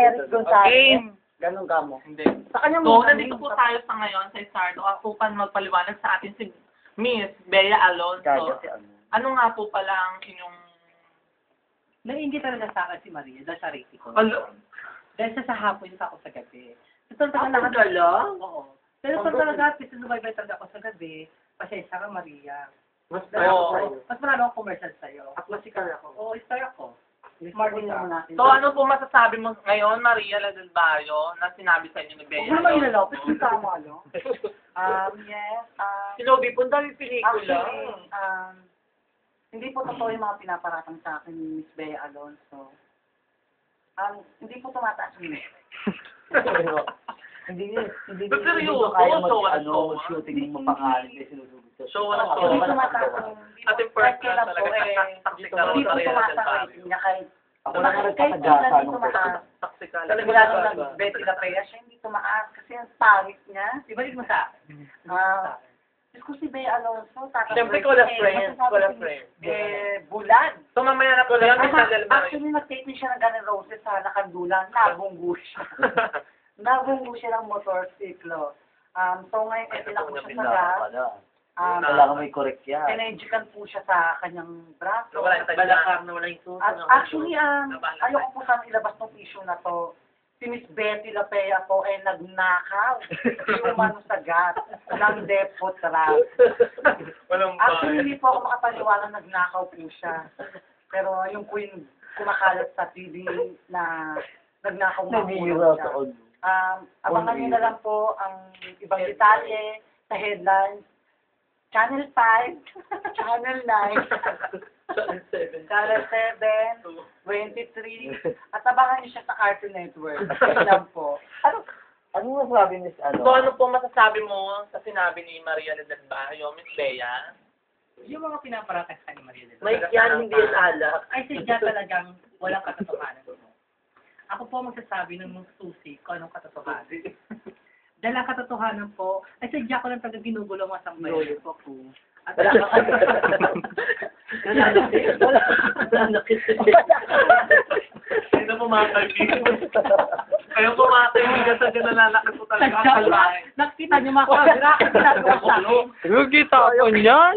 Eric Gonzalez. Game. Ganun ka mo. Hindi. Sa kanya So, mo, nandito po tayo sa ngayon sa Stardo upang magpaliwanag sa atin si Miss Bea Alonso. Kaya si ano. Ano nga po pala ang inyong... Naiingit talaga sa akin si Maria dahil sa rating ko. Alo? Dahil sa sa hapon sa ako sa gabi. Ito talaga Ako lahat. gala? Oo. Pero ito talaga, sinubaybay talaga ako sa gabi. Pasensya ka, Maria. Mas Oo. ako, mas marami akong commercial sa'yo. At masikal ako. Oo, star ako. Smart din naman natin. So, ano po masasabi mo ngayon, Maria Del Barrio, na sinabi sa inyo ni Bea Huwag mo naman Alonso? ilalapit yung tama, no? Um, yes. Um, Sinobi po, dahil pelikula. actually, um, hindi po totoo yung mga pinaparatang sa akin ni Miss Bea Alonso. Um, hindi po tumataas yung Hindi niya, hindi But niya, hindi seryoso, niya kaya mag, so, ano, so, shooting ng mapangalan kasi sinusugod sa Show na Hindi show. tumataas yung... Ating Kahit personal kailan po, talaga, Hindi na rin Barrio. rating niya kahit Ako lang nagpapagasa kailan hindi nung tumataas. Toxic ka Mula nung nag-Betty La Pea, siya hindi tumaas kasi ang pangit niya. Ibalik mo sa akin. Ah, Diyos ko si Bea Alonso, tatanggol Siyempre, ko na eh. friend. Ko na ko, friend. Eh, bulan. So, mamaya na yan, Miss Aha, Del Barrio. Actually, nag-take siya ng Guns Roses sa Nakandulan. Nabunggo siya. Nabunggo siya ng motorsiklo. Um, so ngayon, eh, na siya sa gas. Um, Kailangan may correct yan. Pinejikan po siya sa kanyang braso. Wala yung. Balakar na wala yung suso. At actually, um, Nabalak. ayoko po sana ilabas ng issue na to. Si Miss Betty La Pea po ay nagnakaw. Umano sa gas ng depot trap. Walang Actually, hindi po ako makapaniwala nagnakaw po siya. Pero yung yung kumakalat sa TV na nagnakaw nga po Nanihira siya. Um, abangan niyo na lang po ang ibang detalye sa headlines. Channel 5, Channel 9, Channel 7, 23, at abangan niyo siya sa Cartoon Network. Lang po. Ano, ano masabi Miss ano? So, ano po masasabi mo sa sinabi ni Maria Del Barrio, Miss Bea? Yung mga pinaparatang sa ni Maria del May Barrio. yan, hindi yan alak. Ay, sadya talagang walang katotohanan mo. Ako po magsasabi ng mga susi kung anong katotohanan. Dahil ang katotohanan po, ay sadya ko lang talaga ginugulo mga sambayan ko po. At kasi. Sino po mga kaibigan? Kayo po mga kaibigan sa nananakit po talaga ang Sadya ko lang. Nakita niyo mga kamera, ginagawa sa akin. Kita ko niyan.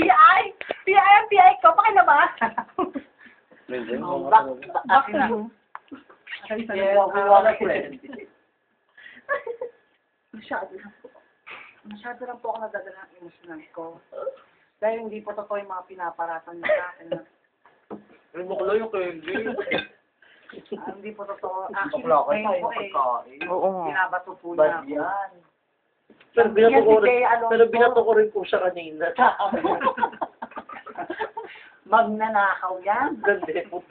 PI! PI ang PI ko, pakilabas! Back, back to you. Yes, uh, masyado lang po. Masyado lang po ako nadadala ng emosyon ko. Dahil hindi po totoo yung mga pinaparatan niya sa akin. Mo kulo yung candy? Ah, hindi po totoo. Actually, Bakla ka ngayon tayo po eh, pagkain. Oo binabato po Bad niya. yan. Pero binato ko si rin, Bea Alonso. pero binato ko rin po siya kanina. Magnanakaw yan. Ganda po.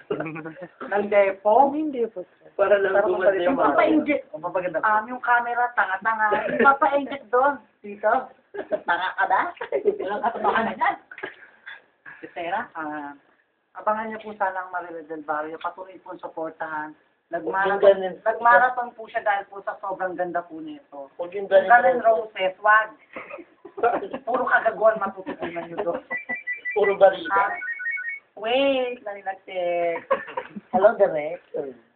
Ng depo. Hindi po. Para lang gumanda yung mga. papa-inject. Papaganda Um, yung camera, tanga-tanga. Papa-inject doon. Dito. Tanga ka ba? Walang katotohanan yan. Si Sarah, ah, abangan niyo po sana ang Marila del Barrio. Patuloy po suportahan. Nagmarathon, ganun. nagmarathon po siya dahil po sa sobrang ganda po nito. Huwag yung Yung Guns N' ganun. Roses, wag. Puro kagaguan matututunan niyo doon. Puro barila. Ah, wait, nalinagtik. Hello, Direk.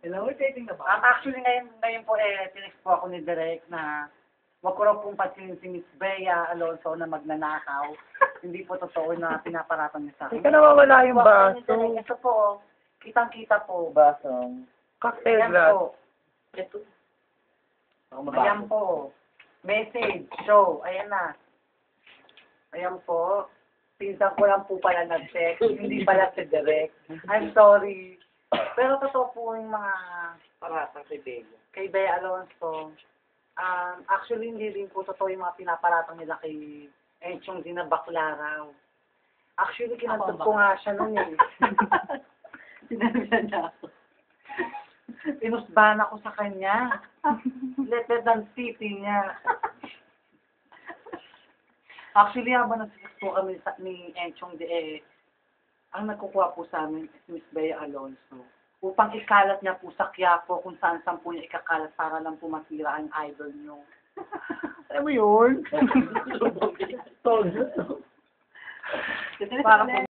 Hello, we're taping na Um, actually, ngayon, ngayon po, eh, tinext po ako ni Direk na wag ko raw pong pansinin si Miss Bea Alonso na magnanakaw. Hindi po totoo na pinaparatan niya sa akin. Hindi ka nawawala yung Wag po ni baso. Ito po, oh. kitang-kita po. Basong. Cocktail Ayan glass. po. Ito. Ako Ayan po. Message, show. Ayan na. Ayan po. Pinsan ko lang po pala nag-text. Hindi pala si Direk. I'm sorry. Pero totoo po yung mga Paratang kay Bea. kay Bea Alonso, um, actually hindi rin po totoo yung mga pinaparatang nila kay Enchong Dina bakla raw. Actually, kinantog ko nga siya nun eh. Sinabihan niya ako. Inusbahan ako sa kanya. Letter than city niya. Actually, habang nagsisis po kami sa, ni Enchong de eh, ang nagkukuha po sa amin is Miss Bea Alonso upang ikalat niya po sa Quiapo kung saan saan po niya ikakalat para lang po masira ang idol niyo. Alam mo yun? Para po